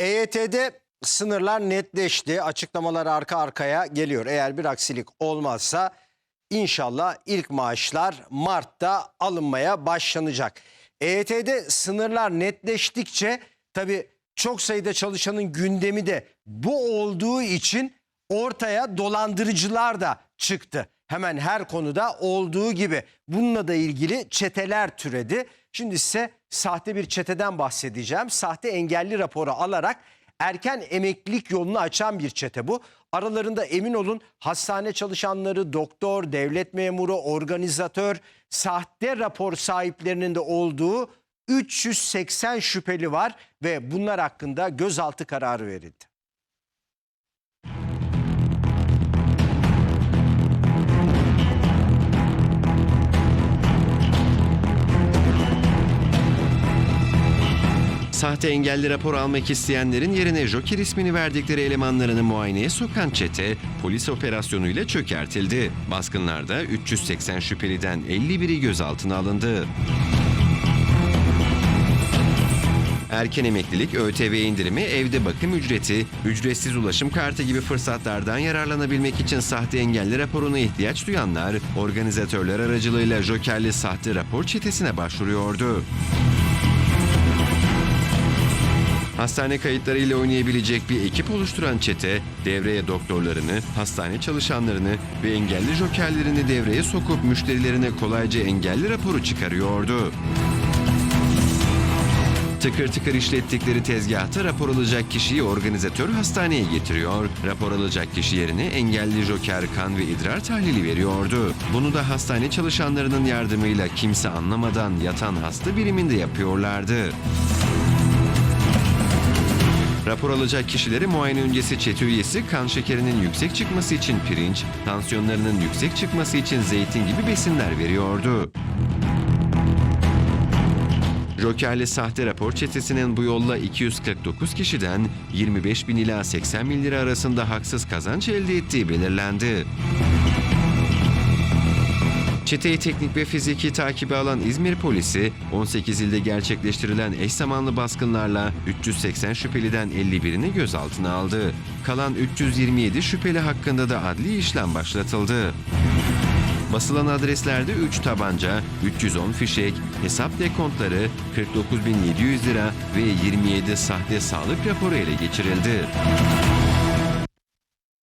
EYT'de sınırlar netleşti. Açıklamalar arka arkaya geliyor. Eğer bir aksilik olmazsa inşallah ilk maaşlar Mart'ta alınmaya başlanacak. EYT'de sınırlar netleştikçe tabii çok sayıda çalışanın gündemi de bu olduğu için ortaya dolandırıcılar da çıktı. Hemen her konuda olduğu gibi bununla da ilgili çeteler türedi. Şimdi size sahte bir çeteden bahsedeceğim. Sahte engelli raporu alarak erken emeklilik yolunu açan bir çete bu. Aralarında emin olun hastane çalışanları, doktor, devlet memuru, organizatör, sahte rapor sahiplerinin de olduğu 380 şüpheli var ve bunlar hakkında gözaltı kararı verildi. Sahte engelli rapor almak isteyenlerin yerine Joker ismini verdikleri elemanlarını muayeneye sokan çete polis operasyonuyla çökertildi. Baskınlarda 380 şüpheliden 51'i gözaltına alındı. Erken emeklilik, ÖTV indirimi, evde bakım ücreti, ücretsiz ulaşım kartı gibi fırsatlardan yararlanabilmek için sahte engelli raporuna ihtiyaç duyanlar, organizatörler aracılığıyla Jokerli sahte rapor çetesine başvuruyordu. Hastane kayıtlarıyla oynayabilecek bir ekip oluşturan çete, devreye doktorlarını, hastane çalışanlarını ve engelli jokerlerini devreye sokup müşterilerine kolayca engelli raporu çıkarıyordu. Tıkır tıkır işlettikleri tezgahta rapor alacak kişiyi organizatör hastaneye getiriyor. Rapor alacak kişi yerine engelli joker kan ve idrar tahlili veriyordu. Bunu da hastane çalışanlarının yardımıyla kimse anlamadan yatan hasta biriminde yapıyorlardı. Rapor alacak kişilere muayene öncesi çete üyesi kan şekerinin yüksek çıkması için pirinç, tansiyonlarının yüksek çıkması için zeytin gibi besinler veriyordu. Jokerli sahte rapor çetesinin bu yolla 249 kişiden 25 bin ila 80 bin lira arasında haksız kazanç elde ettiği belirlendi. Çeteyi teknik ve fiziki takibi alan İzmir polisi 18 ilde gerçekleştirilen eş zamanlı baskınlarla 380 şüpheliden 51'ini gözaltına aldı. Kalan 327 şüpheli hakkında da adli işlem başlatıldı. Basılan adreslerde 3 tabanca, 310 fişek, hesap dekontları, 49.700 lira ve 27 sahte sağlık raporu ele geçirildi.